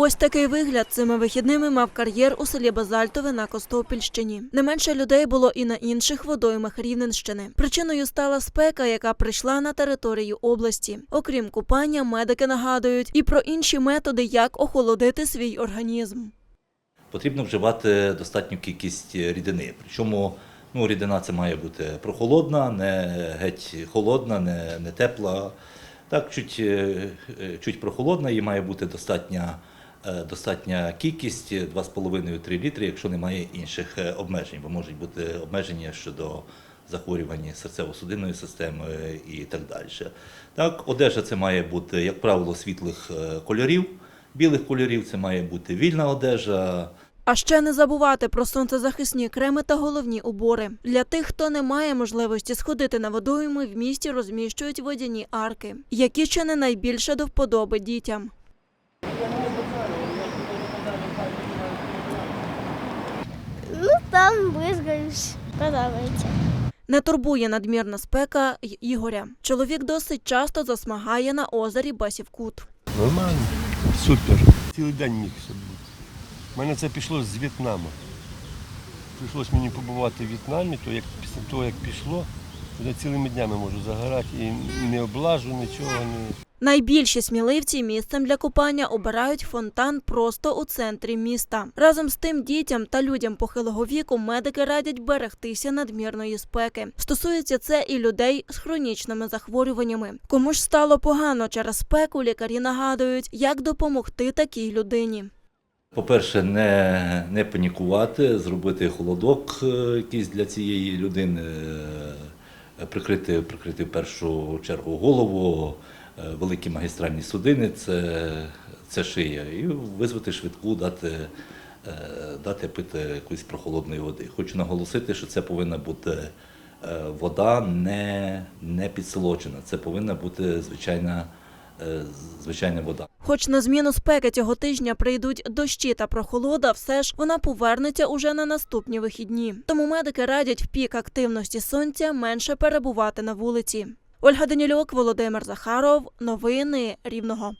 Ось такий вигляд цими вихідними мав кар'єр у селі Базальтове на Костопільщині. Не менше людей було і на інших водоймах Рівненщини. Причиною стала спека, яка прийшла на територію області. Окрім купання, медики нагадують і про інші методи, як охолодити свій організм. потрібно вживати достатню кількість рідини. Причому ну, рідина це має бути прохолодна, не геть холодна, не, не тепла. Так, чуть, е, чуть прохолодна, її має бути достатня, достатня кількість 2,5-3 літри, якщо немає інших е, обмежень, бо можуть бути обмеження щодо захворювання серцево-судинної системи і так далі. Так, одежа це має бути, як правило, світлих е, кольорів. Білих кольорів це має бути вільна одежа, А ще не забувати про сонцезахисні креми та головні убори. Для тих, хто не має можливості сходити на водойми, в місті розміщують водяні арки, які ще не найбільше до вподоби дітям. Там бризгаєш. Подобається. Не турбує надмірна спека й Ігоря. Чоловік досить часто засмагає на озері Басівкут. Нормально, супер. Цілий день міг все бути. У мене це пішло з В'єтнаму. Прийшлось мені побувати в В'єтнамі, то як після того, як пішло, я цілими днями можу загорати і не облажу нічого. Не... Найбільші сміливці місцем для купання обирають фонтан просто у центрі міста. Разом з тим дітям та людям похилого віку медики радять берегтися надмірної спеки. Стосується це і людей з хронічними захворюваннями. Кому ж стало погано через спеку, лікарі нагадують, як допомогти такій людині. По-перше, не, не панікувати, зробити холодок е, якийсь для цієї людини, е, прикрити, прикрити в першу чергу голову, е, великі магістральні судини це, це шия, і визвати швидку, дати, е, дати пити якоїсь прохолодної води. Хочу наголосити, що це повинна бути е, вода не, не підсолоджена, це повинна бути звичайна, звичайна вода. Хоч на зміну спеки цього тижня прийдуть дощі та прохолода, все ж вона повернеться уже на наступні вихідні. Тому медики радять в пік активності сонця менше перебувати на вулиці. Ольга Данілюк, Володимир Захаров. Новини Рівного.